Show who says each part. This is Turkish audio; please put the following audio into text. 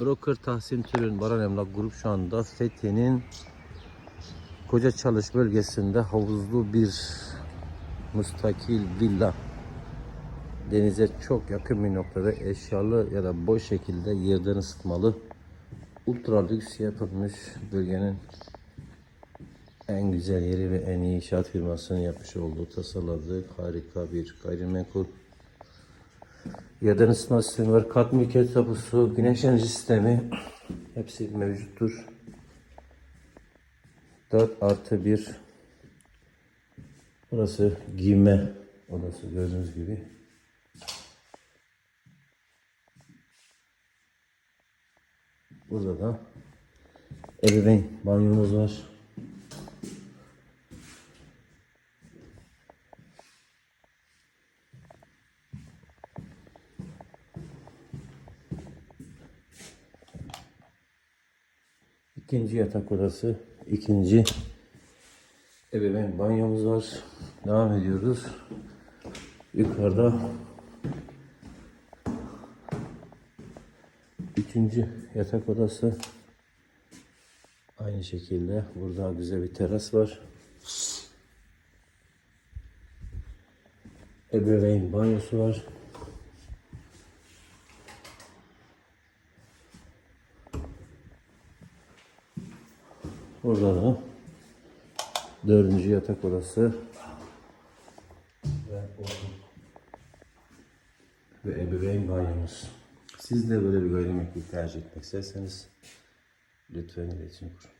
Speaker 1: Broker Tahsin Türün Baran Emlak Grup şu anda Fethiye'nin Koca Çalış bölgesinde havuzlu bir müstakil villa. Denize çok yakın bir noktada eşyalı ya da boş şekilde yerden ısıtmalı ultra lüks yapılmış bölgenin en güzel yeri ve en iyi inşaat firmasının yapmış olduğu tasarladığı harika bir gayrimenkul. Yerden ısıtma sistemi var. Kat mülkiyet tapusu, güneş enerji sistemi hepsi mevcuttur. 4 artı 1 Burası giyme odası gördüğünüz gibi. Burada da ebeveyn banyomuz var. İkinci yatak odası, ikinci ebeveyn banyomuz var. Devam ediyoruz. Yukarıda üçüncü yatak odası. Aynı şekilde burada güzel bir teras var. Ebeveyn banyosu var. Burada da dördüncü yatak odası ve, ve ebeveyn banyomuz. Siz de böyle bir gayrimenkul tercih etmek isterseniz lütfen iletişim kurun.